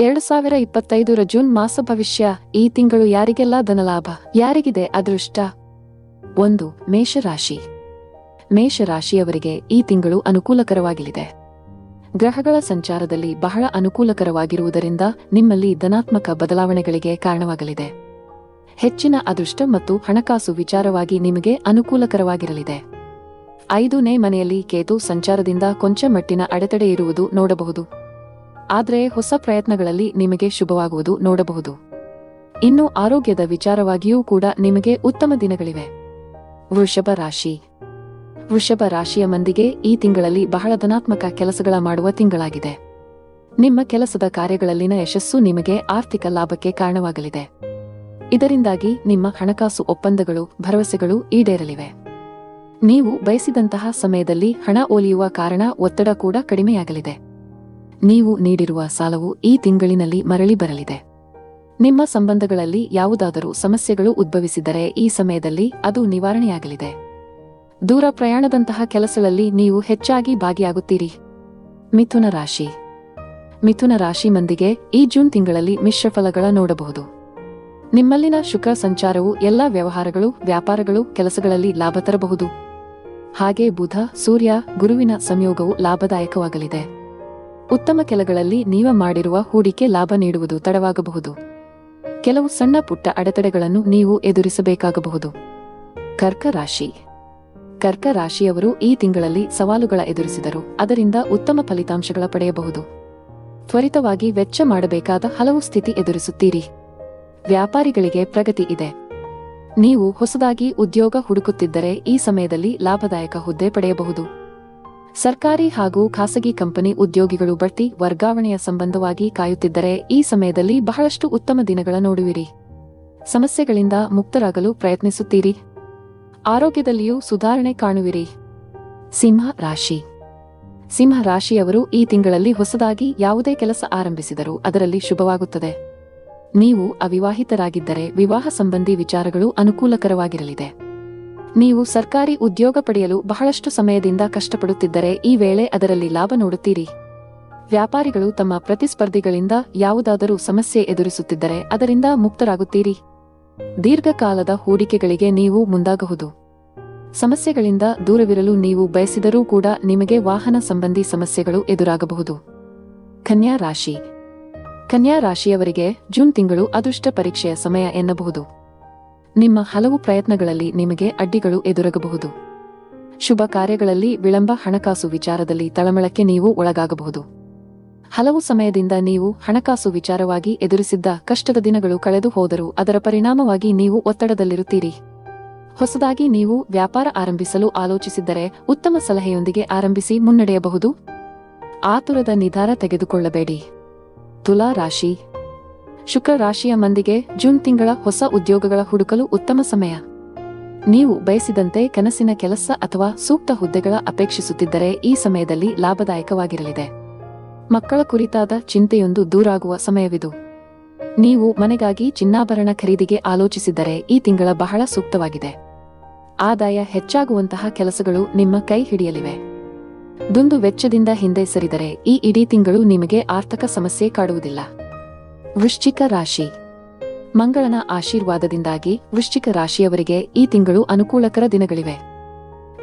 ಎರಡು ಸಾವಿರ ಇಪ್ಪತ್ತೈದರ ಜೂನ್ ಮಾಸ ಭವಿಷ್ಯ, ಈ ತಿಂಗಳು ಯಾರಿಗೆಲ್ಲ ಧನಲಾಭ? ಯಾರಿಗಿದೆ ಅದೃಷ್ಟ? ಒಂದು, ಮೇಷರಾಶಿ. ಮೇಷರಾಶಿಯವರಿಗೆ ಈ ತಿಂಗಳು ಅನುಕೂಲಕರವಾಗಲಿದೆ. ಗ್ರಹಗಳ ಸಂಚಾರದಲ್ಲಿ ಬಹಳ ಅನುಕೂಲಕರವಾಗಿರುವುದರಿಂದ ನಿಮ್ಮಲ್ಲಿ ಧನಾತ್ಮಕ ಬದಲಾವಣೆಗಳಿಗೆ ಕಾರಣವಾಗಲಿದೆ. ಹೆಚ್ಚಿನ ಅದೃಷ್ಟ ಮತ್ತು ಹಣಕಾಸು ವಿಚಾರವಾಗಿ ನಿಮಗೆ ಅನುಕೂಲಕರವಾಗಿರಲಿದೆ. ಐದನೇ ಮನೆಯಲ್ಲಿ ಕೇತು ಸಂಚಾರದಿಂದ ಕೊಂಚ ಮಟ್ಟಿನ ಅಡೆತಡೆ ಇರುವುದು ನೋಡಬಹುದು. ಆದರೆ ಹೊಸ ಪ್ರಯತ್ನಗಳಲ್ಲಿ ನಿಮಗೆ ಶುಭವಾಗುವುದು ನೋಡಬಹುದು. ಇನ್ನು ಆರೋಗ್ಯದ ವಿಚಾರವಾಗಿಯೂ ಕೂಡ ನಿಮಗೆ ಉತ್ತಮ ದಿನಗಳಿವೆ. ವೃಷಭ ರಾಶಿ. ವೃಷಭ ರಾಶಿಯ ಮಂದಿಗೆ ಈ ತಿಂಗಳಲ್ಲಿ ಬಹಳ ಧನಾತ್ಮಕ ಕೆಲಸಗಳ ಮಾಡುವ ತಿಂಗಳಾಗಿದೆ. ನಿಮ್ಮ ಕೆಲಸದ ಕಾರ್ಯಗಳಲ್ಲಿನ ಯಶಸ್ಸು ನಿಮಗೆ ಆರ್ಥಿಕ ಲಾಭಕ್ಕೆ ಕಾರಣವಾಗಲಿದೆ. ಇದರಿಂದಾಗಿ ನಿಮ್ಮ ಹಣಕಾಸು ಒಪ್ಪಂದಗಳು, ಭರವಸೆಗಳು ಈಡೇರಲಿವೆ. ನೀವು ಬಯಸಿದಂತಹ ಸಮಯದಲ್ಲಿ ಹಣ ಒಲಿಯುವ ಕಾರಣ ಒತ್ತಡ ಕೂಡ ಕಡಿಮೆಯಾಗಲಿದೆ. ನೀವು ನೀಡಿರುವ ಸಾಲವು ಈ ತಿಂಗಳಿನಲ್ಲಿ ಮರಳಿ ಬರಲಿದೆ. ನಿಮ್ಮ ಸಂಬಂಧಗಳಲ್ಲಿ ಯಾವುದಾದರೂ ಸಮಸ್ಯೆಗಳು ಉದ್ಭವಿಸಿದರೆ ಈ ಸಮಯದಲ್ಲಿ ಅದು ನಿವಾರಣೆಯಾಗಲಿದೆ. ದೂರ ಪ್ರಯಾಣದಂತಹ ಕೆಲಸಗಳಲ್ಲಿ ನೀವು ಹೆಚ್ಚಾಗಿ ಭಾಗಿಯಾಗುತ್ತೀರಿ. ಮಿಥುನ ರಾಶಿ. ಮಿಥುನ ರಾಶಿ ಮಂದಿಗೆ ಈ ಜೂನ್ ತಿಂಗಳಲ್ಲಿ ಮಿಶ್ರ ಫಲಗಳ ನೋಡಬಹುದು. ನಿಮ್ಮಲ್ಲಿನ ಶುಕ್ರ ಸಂಚಾರವು ಎಲ್ಲಾ ವ್ಯವಹಾರಗಳು, ವ್ಯಾಪಾರಗಳು, ಕೆಲಸಗಳಲ್ಲಿ ಲಾಭ ತರಬಹುದು. ಹಾಗೆ ಬುಧ, ಸೂರ್ಯ, ಗುರುವಿನ ಸಂಯೋಗವು ಲಾಭದಾಯಕವಾಗಲಿದೆ. ಉತ್ತಮ ಕೆಲಗಳಲ್ಲಿ ನೀವ ಮಾಡಿರುವ ಹೂಡಿಕೆ ಲಾಭ ನೀಡುವುದು ತಡವಾಗಬಹುದು. ಕೆಲವು ಸಣ್ಣ ಪುಟ್ಟ ಅಡೆತಡೆಗಳನ್ನು ನೀವು ಎದುರಿಸಬೇಕಾಗಬಹುದು. ಕರ್ಕ ರಾಶಿ ಕರ್ಕ ರಾಶಿಯವರು ಈ ತಿಂಗಳಲ್ಲಿ ಸವಾಲುಗಳ ಎದುರಿಸಿದರು, ಅದರಿಂದ ಉತ್ತಮ ಫಲಿತಾಂಶಗಳ ಪಡೆಯಬಹುದು. ತ್ವರಿತವಾಗಿ ವೆಚ್ಚ ಮಾಡಬೇಕಾದ ಹಲವು ಸ್ಥಿತಿ ಎದುರಿಸುತ್ತೀರಿ. ವ್ಯಾಪಾರಿಗಳಿಗೆ ಪ್ರಗತಿ ಇದೆ. ನೀವು ಹೊಸದಾಗಿ ಉದ್ಯೋಗ ಹುಡುಕುತ್ತಿದ್ದರೆ ಈ ಸಮಯದಲ್ಲಿ ಲಾಭದಾಯಕ ಹುದ್ದೆ ಪಡೆಯಬಹುದು. ಸರ್ಕಾರಿ ಹಾಗೂ ಖಾಸಗಿ ಕಂಪನಿ ಉದ್ಯೋಗಿಗಳು ಬಡ್ತಿ ವರ್ಗಾವಣೆಯ ಸಂಬಂಧವಾಗಿ ಕಾಯುತ್ತಿದ್ದರೆ ಈ ಸಮಯದಲ್ಲಿ ಬಹಳಷ್ಟು ಉತ್ತಮ ದಿನಗಳ ನೋಡುವಿರಿ. ಸಮಸ್ಯೆಗಳಿಂದ ಮುಕ್ತರಾಗಲು ಪ್ರಯತ್ನಿಸುತ್ತೀರಿ. ಆರೋಗ್ಯದಲ್ಲಿಯೂ ಸುಧಾರಣೆ ಕಾಣುವಿರಿ. ಸಿಂಹ ರಾಶಿ. ಸಿಂಹ ರಾಶಿಯವರು ಈ ತಿಂಗಳಲ್ಲಿ ಹೊಸದಾಗಿ ಯಾವುದೇ ಕೆಲಸ ಆರಂಭಿಸಿದರೂ ಅದರಲ್ಲಿ ಶುಭವಾಗುತ್ತದೆ. ನೀವು ಅವಿವಾಹಿತರಾಗಿದ್ದರೆ ವಿವಾಹ ಸಂಬಂಧಿ ವಿಚಾರಗಳು ಅನುಕೂಲಕರವಾಗಿರಲಿದೆ. ನೀವು ಸರ್ಕಾರಿ ಉದ್ಯೋಗ ಪಡೆಯಲು ಬಹಳಷ್ಟು ಸಮಯದಿಂದ ಕಷ್ಟಪಡುತ್ತಿದ್ದರೆ ಈ ವೇಳೆ ಅದರಲ್ಲಿ ಲಾಭ ನೋಡುತ್ತೀರಿ. ವ್ಯಾಪಾರಿಗಳು ತಮ್ಮ ಪ್ರತಿಸ್ಪರ್ಧಿಗಳಿಂದ ಯಾವುದಾದರೂ ಸಮಸ್ಯೆ ಎದುರಿಸುತ್ತಿದ್ದರೆ ಅದರಿಂದ ಮುಕ್ತರಾಗುತ್ತೀರಿ. ದೀರ್ಘಕಾಲದ ಹೂಡಿಕೆಗಳಿಗೆ ನೀವು ಮುಂದಾಗಬಹುದು. ಸಮಸ್ಯೆಗಳಿಂದ ದೂರವಿರಲು ನೀವು ಬಯಸಿದರೂ ಕೂಡ ನಿಮಗೆ ವಾಹನ ಸಂಬಂಧಿ ಸಮಸ್ಯೆಗಳು ಎದುರಾಗಬಹುದು. ಕನ್ಯಾ ರಾಶಿ. ಕನ್ಯಾ ರಾಶಿಯವರಿಗೆ ಜೂನ್ ತಿಂಗಳು ಅದೃಷ್ಟ ಪರೀಕ್ಷೆಯ ಸಮಯ ಎನ್ನಬಹುದು. ನಿಮ್ಮ ಹಲವು ಪ್ರಯತ್ನಗಳಲ್ಲಿ ನಿಮಗೆ ಅಡ್ಡಿಗಳು ಎದುರಾಗಬಹುದು. ಶುಭ ಕಾರ್ಯಗಳಲ್ಲಿ ವಿಳಂಬ, ಹಣಕಾಸು ವಿಚಾರದಲ್ಲಿ ತಳಮಳಕ್ಕೆ ನೀವು ಒಳಗಾಗಬಹುದು. ಹಲವು ಸಮಯದಿಂದ ನೀವು ಹಣಕಾಸು ವಿಚಾರವಾಗಿ ಎದುರಿಸಿದ್ದ ಕಷ್ಟದ ದಿನಗಳು ಕಳೆದು ಹೋದರೂ ಅದರ ಪರಿಣಾಮವಾಗಿ ನೀವು ಒತ್ತಡದಲ್ಲಿರುತ್ತೀರಿ. ಹೊಸದಾಗಿ ನೀವು ವ್ಯಾಪಾರ ಆರಂಭಿಸಲು ಆಲೋಚಿಸಿದ್ದರೆ ಉತ್ತಮ ಸಲಹೆಯೊಂದಿಗೆ ಆರಂಭಿಸಿ ಮುನ್ನಡೆಯಬಹುದು. ಆತುರದ ನಿಧಾರ ತೆಗೆದುಕೊಳ್ಳಬೇಡಿ. ತುಲಾ ರಾಶಿ ಶುಕ್ರ ರಾಶಿಯ ಮಂದಿಗೆ ಜೂನ್ ತಿಂಗಳ ಹೊಸ ಉದ್ಯೋಗಗಳ ಹುಡುಕಲು ಉತ್ತಮ ಸಮಯ. ನೀವು ಬಯಸಿದಂತೆ ಕನಸಿನ ಕೆಲಸ ಅಥವಾ ಸೂಕ್ತ ಹುದ್ದೆಗಳ ಅಪೇಕ್ಷಿಸುತ್ತಿದ್ದರೆ ಈ ಸಮಯದಲ್ಲಿ ಲಾಭದಾಯಕವಾಗಿರಲಿದೆ. ಮಕ್ಕಳ ಕುರಿತಾದ ಚಿಂತೆಯೊಂದು ದೂರಾಗುವ ಸಮಯವಿದು. ನೀವು ಮನೆಗಾಗಿ ಚಿನ್ನಾಭರಣ ಖರೀದಿಗೆ ಆಲೋಚಿಸಿದ್ದರೆ ಈ ತಿಂಗಳ ಬಹಳ ಸೂಕ್ತವಾಗಿದೆ. ಆದಾಯ ಹೆಚ್ಚಾಗುವಂತಹ ಕೆಲಸಗಳು ನಿಮ್ಮ ಕೈ ಹಿಡಿಯಲಿವೆ. ದುಂದು ವೆಚ್ಚದಿಂದ ಹಿಂದೆ ಸರಿದರೆ ಈ ಇಡೀ ತಿಂಗಳು ನಿಮಗೆ ಆರ್ಥಿಕ ಸಮಸ್ಯೆ ಕಾಡುವುದಿಲ್ಲ. ವೃಶ್ಚಿಕ ರಾಶಿ. ಮಂಗಳನ ಆಶೀರ್ವಾದದಿಂದಾಗಿ ವೃಶ್ಚಿಕ ರಾಶಿಯವರಿಗೆ ಈ ತಿಂಗಳು ಅನುಕೂಲಕರ ದಿನಗಳಿವೆ.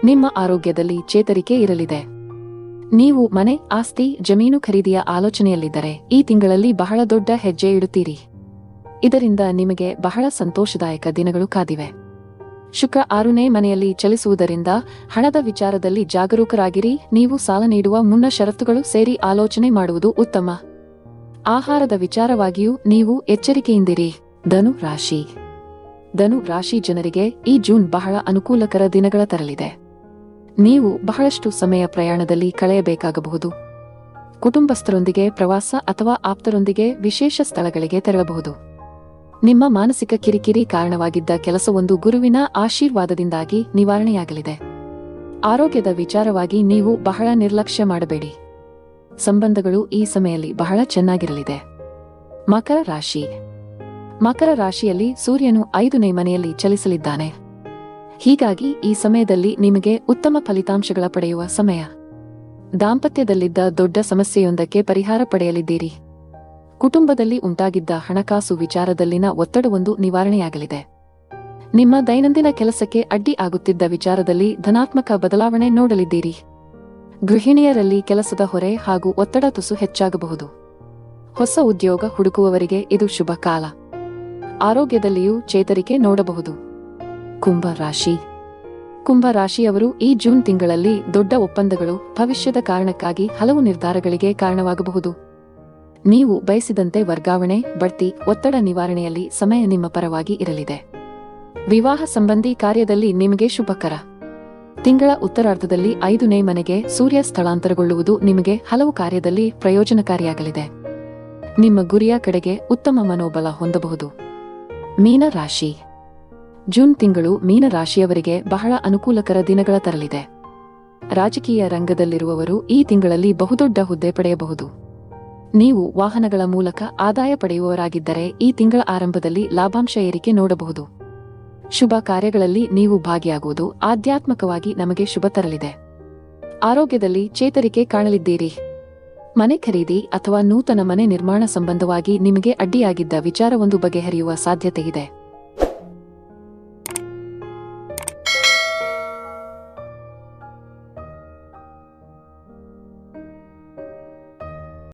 ನಿಮ್ಮ ಆರೋಗ್ಯದಲ್ಲಿ ಚೇತರಿಕೆ ಇರಲಿದೆ. ನೀವು ಮನೆ, ಆಸ್ತಿ, ಜಮೀನು ಖರೀದಿಯ ಆಲೋಚನೆಯಲ್ಲಿದ್ದರೆ ಈ ತಿಂಗಳಲ್ಲಿ ಬಹಳ ದೊಡ್ಡ ಹೆಜ್ಜೆ ಇಡುತ್ತೀರಿ. ಇದರಿಂದ ನಿಮಗೆ ಬಹಳ ಸಂತೋಷದಾಯಕ ದಿನಗಳು ಕಾದಿವೆ. ಶುಕ್ರ ಆರುನೇ ಮನೆಯಲ್ಲಿ ಚಲಿಸುವುದರಿಂದ ಹಣದ ವಿಚಾರದಲ್ಲಿ ಜಾಗರೂಕರಾಗಿರಿ, ನೀವು ಸಾಲ ನೀಡುವ ಮುನ್ನ ಷರತ್ತುಗಳು ಸೇರಿ ಆಲೋಚನೆ ಮಾಡುವುದು ಉತ್ತಮ. ಆಹಾರದ ವಿಚಾರವಾಗಿಯೂ ನೀವು ಎಚ್ಚರಿಕೆಯಿಂದಿರಿ. ಧನು ರಾಶಿ. ಧನು ರಾಶಿ ಜನರಿಗೆ ಈ ಜೂನ್ ಬಹಳ ಅನುಕೂಲಕರ ದಿನಗಳ ತರಲಿದೆ. ನೀವು ಬಹಳಷ್ಟು ಸಮಯ ಪ್ರಯಾಣದಲ್ಲಿ ಕಳೆಯಬೇಕಾಗಬಹುದು. ಕುಟುಂಬಸ್ಥರೊಂದಿಗೆ ಪ್ರವಾಸ ಅಥವಾ ಆಪ್ತರೊಂದಿಗೆ ವಿಶೇಷ ಸ್ಥಳಗಳಿಗೆ ತೆರಳಬಹುದು. ನಿಮ್ಮ ಮಾನಸಿಕ ಕಿರಿಕಿರಿ ಕಾರಣವಾಗಿದ್ದ ಕೆಲಸವೊಂದು ಗುರುವಿನ ಆಶೀರ್ವಾದದಿಂದಾಗಿ ನಿವಾರಣೆಯಾಗಲಿದೆ. ಆರೋಗ್ಯದ ವಿಚಾರವಾಗಿ ನೀವು ಬಹಳ ನಿರ್ಲಕ್ಷ್ಯ ಮಾಡಬೇಡಿ. ಸಂಬಂಧಗಳು ಈ ಸಮಯದಲ್ಲಿ ಬಹಳ ಚೆನ್ನಾಗಿರಲಿದೆ. ಮಕರ ರಾಶಿ. ಮಕರ ರಾಶಿಯಲ್ಲಿ ಸೂರ್ಯನು ಐದನೇ ಮನೆಯಲ್ಲಿ ಚಲಿಸಲಿದ್ದಾನೆ. ಹೀಗಾಗಿ ಈ ಸಮಯದಲ್ಲಿ ನಿಮಗೆ ಉತ್ತಮ ಫಲಿತಾಂಶಗಳ ಪಡೆಯುವ ಸಮಯ. ದಾಂಪತ್ಯದಲ್ಲಿದ್ದ ದೊಡ್ಡ ಸಮಸ್ಯೆಯೊಂದಕ್ಕೆ ಪರಿಹಾರ ಪಡೆಯಲಿದ್ದೀರಿ. ಕುಟುಂಬದಲ್ಲಿ ಉಂಟಾಗಿದ್ದ ಹಣಕಾಸು ವಿಚಾರದಲ್ಲಿನ ಒತ್ತಡವೊಂದು ನಿವಾರಣೆಯಾಗಲಿದೆ. ನಿಮ್ಮ ದೈನಂದಿನ ಕೆಲಸಕ್ಕೆ ಅಡ್ಡಿ ಆಗುತ್ತಿದ್ದ ವಿಚಾರದಲ್ಲಿ ಧನಾತ್ಮಕ ಬದಲಾವಣೆ ನೋಡಲಿದ್ದೀರಿ. ಗೃಹಿಣಿಯರಲ್ಲಿ ಕೆಲಸದ ಹೊರೆ ಹಾಗೂ ಒತ್ತಡ ತುಸು ಹೆಚ್ಚಾಗಬಹುದು. ಹೊಸ ಉದ್ಯೋಗ ಹುಡುಕುವವರಿಗೆ ಇದು ಶುಭ ಕಾಲ. ಆರೋಗ್ಯದಲ್ಲಿಯೂ ಚೇತರಿಕೆ ನೋಡಬಹುದು. ಕುಂಭ ರಾಶಿ. ಕುಂಭ ರಾಶಿಯವರು ಈ ಜೂನ್ ತಿಂಗಳಲ್ಲಿ ದೊಡ್ಡ ಒಪ್ಪಂದಗಳು ಭವಿಷ್ಯದ ಕಾರಣಕ್ಕಾಗಿ ಹಲವು ನಿರ್ಧಾರಗಳಿಗೆ ಕಾರಣವಾಗಬಹುದು. ನೀವು ಬಯಸಿದಂತೆ ವರ್ಗಾವಣೆ, ಬಡ್ತಿ, ಒತ್ತಡ ನಿವಾರಣೆಯಲ್ಲಿ ಸಮಯ ನಿಮ್ಮ ಪರವಾಗಿ ಇರಲಿದೆ. ವಿವಾಹ ಸಂಬಂಧಿ ಕಾರ್ಯದಲ್ಲಿ ನಿಮಗೆ ಶುಭಕರ. ತಿಂಗಳ ಉತ್ತರಾರ್ಧದಲ್ಲಿ ಐದನೇ ಮನೆಗೆ ಸೂರ್ಯ ಸ್ಥಳಾಂತರಗೊಳ್ಳುವುದು ನಿಮಗೆ ಹಲವು ಕಾರ್ಯದಲ್ಲಿ ಪ್ರಯೋಜನಕಾರಿಯಾಗಲಿದೆ. ನಿಮ್ಮ ಗುರಿಯ ಕಡೆಗೆ ಉತ್ತಮ ಮನೋಬಲ ಹೊಂದಬಹುದು. ಮೀನರಾಶಿ ಜೂನ್ ತಿಂಗಳು ಮೀನರಾಶಿಯವರಿಗೆ ಬಹಳ ಅನುಕೂಲಕರ ದಿನಗಳ ತರಲಿದೆ. ರಾಜಕೀಯ ರಂಗದಲ್ಲಿರುವವರು ಈ ತಿಂಗಳಲ್ಲಿ ಬಹುದೊಡ್ಡ ಹುದ್ದೆ ಪಡೆಯಬಹುದು. ನೀವು ವಾಹನಗಳ ಮೂಲಕ ಆದಾಯ ಪಡೆಯುವವರಾಗಿದ್ದರೆ ಈ ತಿಂಗಳ ಆರಂಭದಲ್ಲಿ ಲಾಭಾಂಶ ಏರಿಕೆ ನೋಡಬಹುದು. ಶುಭ ಕಾರ್ಯಗಳಲ್ಲಿ ನೀವು ಭಾಗಿಯಾಗುವುದು ಆಧ್ಯಾತ್ಮಕವಾಗಿ ನಮಗೆ ಶುಭ ತರಲಿದೆ. ಆರೋಗ್ಯದಲ್ಲಿ ಚೇತರಿಕೆ ಕಾಣಲಿದ್ದೀರಿ. ಮನೆ ಖರೀದಿ ಅಥವಾ ನೂತನ ಮನೆ ನಿರ್ಮಾಣ ಸಂಬಂಧವಾಗಿ ನಿಮಗೆ ಅಡ್ಡಿಯಾಗಿದ್ದ ವಿಚಾರವೊಂದು ಬಗೆಹರಿಯುವ ಸಾಧ್ಯತೆಯಿದೆ.